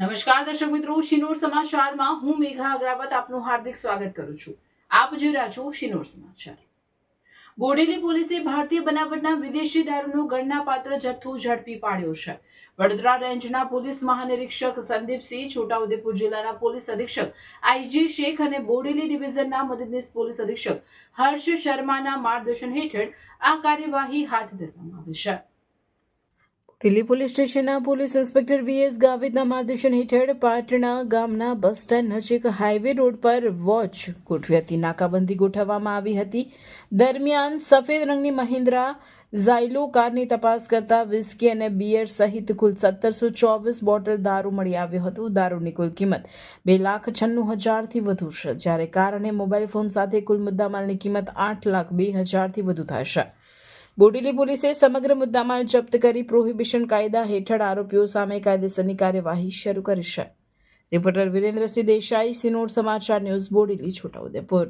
નમસ્કાર દર્શક મિત્રો, શિનોર સમાચારમાં હું મેઘા અગ્રાવત આપનું હાર્દિક સ્વાગત કરું છું. આપ જોઈ રહ્યા છો શિનોર સમાચાર. બોડેલી પોલીસે ભારતીય બનાવટના વિદેશી દારૂનો ગણનાપાત્ર જથ્થો ઝડપી પાડ્યો છે. વડોદરા રેન્જના પોલીસ મહાનિરીક્ષક સંદીપસિંહ, છોટાઉદેપુર જિલ્લાના પોલીસ અધિક્ષક આઈજી શેખ અને બોડેલી ડિવિઝનના મદદનીશ પોલીસ અધિક્ષક હર્ષ શર્માના માર્ગદર્શન હેઠળ આ કાર્યવાહી હાથ ધરવામાં આવી છે. દિલ્હી પોલીસ સ્ટેશનના પોલીસ ઇન્સ્પેક્ટર વીએસ ગાવિતના માર્ગદર્શન હેઠળ પાટણા ગામના બસ સ્ટેન્ડ નજીક હાઈવે રોડ પર વોચ ગોઠવી હતી. નાકાબંધી ગોઠવવામાં આવી હતી. દરમિયાન સફેદ રંગની મહિન્દ્રા ઝાયલો કારની તપાસ કરતા વિસ્કી અને બિયર સહિત કુલ સત્તરસો ચોવીસ બોટલ દારૂ મળી આવ્યો હતો. દારૂની કુલ કિંમત બે લાખ છન્નું હજારથી વધુ છે. જ્યારે કાર અને મોબાઈલ ફોન સાથે કુલ મુદ્દામાલની કિંમત આઠ લાખ બે હજારથી વધુ થશે. બોડેલી પોલીસે સમગ્ર મુદ્દામાલ જપ્ત કરી પ્રોહિબિશન કાયદા હેઠળ આરોપીઓ સામે કાયદેસરની કાર્યવાહી શરૂ કરી છે. રિપોર્ટર વિરેન્દ્રસિંહ દેસાઈ, સિનોર સમાચાર ન્યૂઝ, બોડેલી, છોટાઉદેપુર.